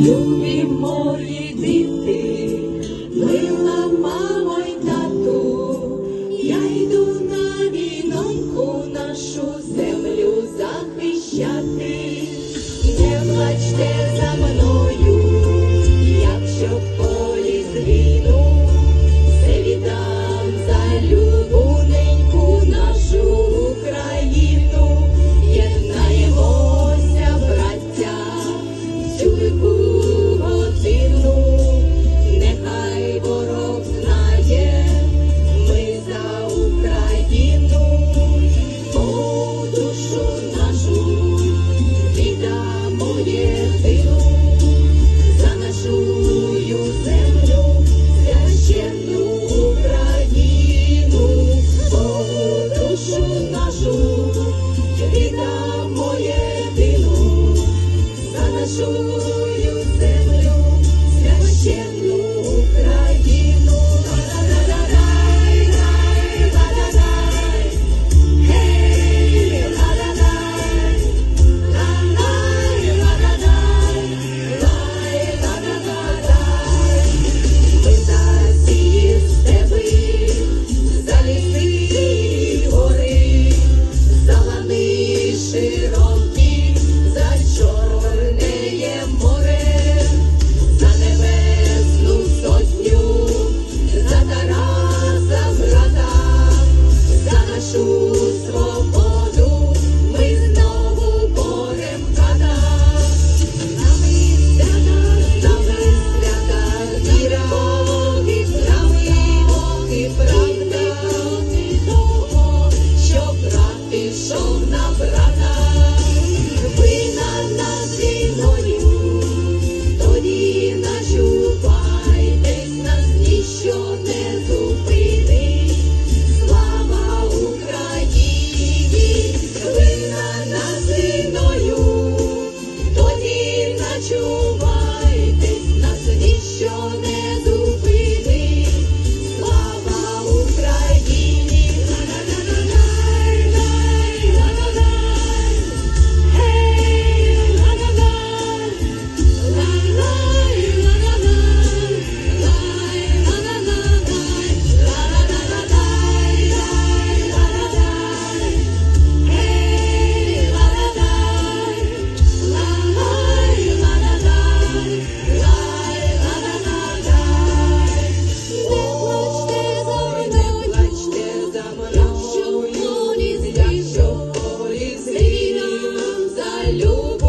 Любі мої діти, священную землю, священную Украину. you. you